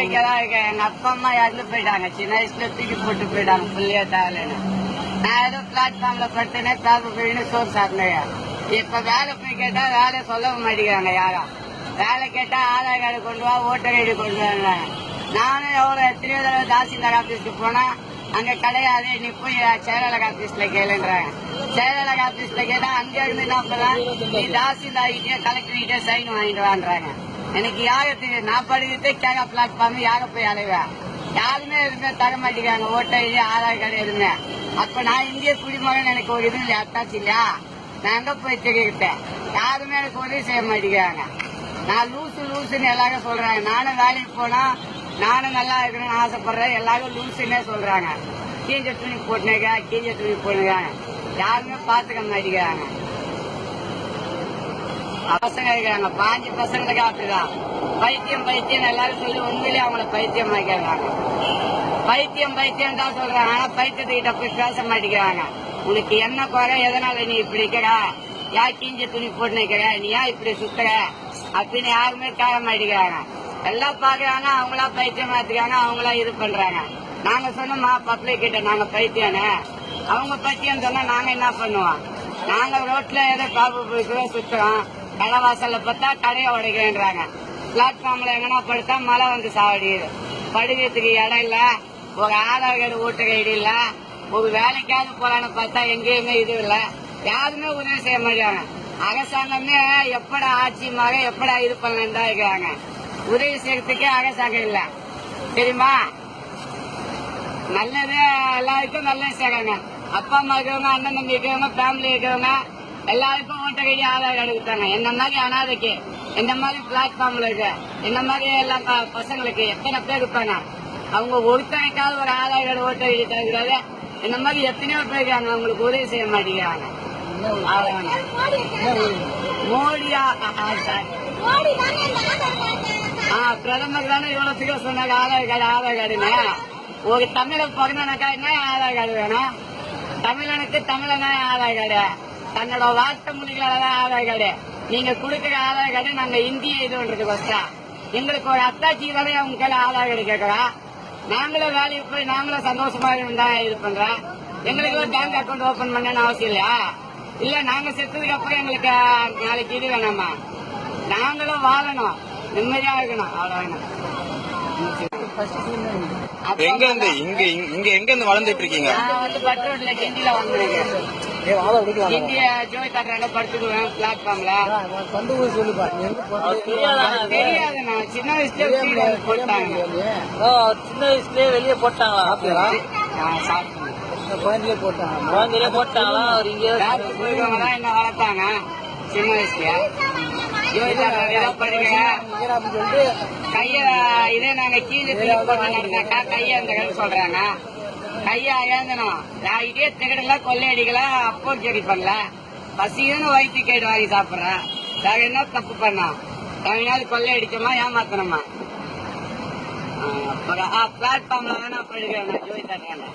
இங்கதான் இருக்கேன் எங்க அப்பா அம்மா இறந்து போயிட்டாங்க. சின்ன வயசுல தூக்கி போட்டு போயிட்டாங்க. புள்ளியா தேவையில்லைன்னு நான் ஏதோ பிளாட்ஃபார்ம்ல படுத்தேனே தாக்கு போயின்னு சோறு சாப்பிடுங்க இப்ப வேலை போய் கேட்டா வேலை சொல்லவும் மாட்டேங்கிறாங்க யாரும். வேலை கேட்டா ஆதார் கார்டு கொண்டு வா ஓட்டர் ஐடி கொண்டு வாங்க நானும் எவ்வளவு எத்தனையோ தடவை தாசில்தார் ஆபீஸ்க்கு போனா அங்க கிடையாது நீ போய் செயலாளர் ஆபீஸ்ல கேளுன்றாங்க செயலாளர் ஆபீஸ்ல கேட்டா அங்க இருந்து என்ன பண்ணலாம்? நீ தாசில்தார் கிட்டே கலெக்டர் கிட்டே சைன் வாங்கிட்டு வான்றாங்க எனக்கு யாரை தெரியும் நான் படிக்கிட்டே கேக பிளாட்ஃபார்ம் யார போய் அலைவேன் யாருமே எதுவுமே தர மாட்டேங்கிறாங்க. ஓட்ட ஐடி ஆதார் கார்டு எதுவுமே. அப்ப நான் இந்திய குடிமகன் எனக்கு ஒரு இது அட்டாச்சு இல்லையா? நான் எங்க போய் தெரிவித்தேன் யாருமே எனக்கு உதவி செய்ய மாட்டேங்கிறாங்க. நான் லூசு லூசுன்னு எல்லாரும் சொல்றாங்க. நானும் வேலைக்கு போனா நானும் நல்லா இருக்கணும்னு ஆசைப்படுறேன். எல்லாரும் லூசுன்னே சொல்றாங்க. கீஞ்ச துணி போட்டுனேக்கா கீஞ்ச துணி போடுங்க யாருமே பாத்துக்க மாட்டேங்கிறாங்க. பசங்க இருக்கிறாங்க பாஞ்சு பசங்களுக்கு அப்படிதான் பைத்தியம் பைத்தியம் எல்லாரும் சொல்லி உண்மையிலேயே அவங்கள பைத்தியம் ஆக்கிறாங்க பைத்தியம் பைத்தியம் தான் சொல்றாங்க. ஆனா பைத்தியத்துக்கிட்ட போய் பேச மாட்டேங்கிறாங்க. உனக்கு என்ன குறை எதனால நீ இப்படி இருக்கிற? யா கீஞ்ச துணி போட்டு நிக்கிற நீ ஏன் இப்படி சுத்துற? அப்படின்னு யாருமே கேட்க மாட்டேங்கிறாங்க. எல்லாம் பாக்குறாங்க அவங்களா பைத்தியம் மாத்துறாங்க அவங்களா இது பண்றாங்க. நாங்க சொன்னோமா? பப்ளிக் கிட்ட நாங்க பைத்தியானே அவங்க பைத்தியம் சொன்னா நாங்க என்ன பண்ணுவோம்? நாங்க ரோட்ல ஏதோ காப்பு போய்க்கிறோம் சுத்துறோம். கடை பார்த்தா கடையை உடைக்கிறேன்றாங்க. பிளாட்ஃபார்ம்ல எங்கன்னா படுத்தா மழை வந்து சாவடியுது. படுக்கிறதுக்கு இடம் இல்ல. ஒரு ஆதார் கார்டு ஓட்டர் ஐடி இல்ல. ஒரு வேலைக்காவது போலான்னு பார்த்தா எங்கேயுமே இது இல்ல. யாருமே உதவி செய்ய மாட்டாங்க. அரசாங்கமே எப்படா ஆட்சி மாற எப்படா இது பண்ணலாம் தான் இருக்கிறாங்க. உதவி செய்யறதுக்கே அரசாங்கம் இல்ல. தெரியுமா? நல்லது எல்லாருக்கும் நல்லது செய்யறாங்க அப்பா அம்மா இருக்கிறவங்க அண்ணன் தம்பி இருக்கிறவங்க ஃபேமிலி இருக்கிறவங்க எல்லாருக்கும் ஓட்ட ஐடி ஆதார் கார்டு கொடுத்தாங்க. என்ன மாதிரி அனாதைக்கு என்ன மாதிரி பிளாட்ஃபார்ம்ல இருக்கு என்ன மாதிரி எல்லாம் பசங்களுக்கு எத்தனை பேர் இருப்பாங்க? அவங்க ஒருத்தனைக்காவது ஒரு ஆதார் கார்டு ஓட்டர் ஐடி தருகிறாரு இந்த மாதிரி எத்தனையோ பேர் இருக்காங்க. அவங்களுக்கு உதவி செய்ய மாட்டேங்கிறாங்க. மோடியா ஆ, பிரதமர் தானே இவ்வளவு சீக்கிரம் சொன்னாங்க ஆதார் கார்டு ஆதார் கார்டுன்னு. ஒரு தமிழ பிறந்தனக்கா என்ன ஆதார் கார்டு வேணும்? தமிழனுக்கு தமிழனா ஆதார் கார்டு. தன்னோட வார்த்தை மொழிகளால தான் ஆதார் கார்டு நீங்க கொடுக்குற ஆதார் கார்டு நாங்க இந்திய இது பண்றது கஷ்டம் எங்களுக்கு ஒரு அத்தாட்சி தானே அவங்க கையில ஆதார் கார்டு கேட்கறோம் நாங்களும் வேலைக்கு போய் நாங்களும் சந்தோஷமா இருந்தா இது பண்றோம் எங்களுக்கு ஒரு பேங்க் அக்கௌண்ட் ஓபன் பண்ணணும்னு அவசியம் இல்லையா? இல்ல நாங்க செத்ததுக்கு அப்புறம் எங்களுக்கு நாளைக்கு இது வேணாமா? நாங்களும் வாழணும். நிம்மதியா இருக்கணும். அவ்வளவுதான். அப்பா எங்க இருந்து இங்க இங்க- இங்க எங்க இருந்து வளர்ந்துட்டு இருக்கீங்க? நான் வந்து பட்ரோட்ல கிண்டில வந்திருக்கேன். கிண்டிய ஜோய் தட்டுறாங்க படுத்துக்குவேன் பிளாட்ஃபார்ம்ல தெரியாது? நான் சின்ன வயசுல வீடு வந்து போட்டாங்க. ஓ சின்ன வயசுலயே வெளியே போட்டாங்களா? நான் சாப்பிட்டேன். குழந்தையிலே போட்டாங்களா? அவர் இங்கே என்ன வளர்த்தாங்க? சின்ன வயசுல ஜோய் தட்டுறாங்க படிக்க கைய இதே நாங்க கீழே கைய அந்த சொல்றாங்க. கையா ஏந்தணும் நான் இதே திகடல கொள்ளையடிக்கல அப்போ சரி பண்ணல. பசியும் வயிற்று கேடு வாங்கி சாப்பிடுறேன் நாங்க என்ன தப்பு பண்ணோம் எங்கேயாவது கொள்ளையடிச்சோமா ஏமாத்தணுமா? பிளாட்ஃபார்ம்ல வேணா படிக்கிறேன் நான் ஜோய் தட்டுறேன்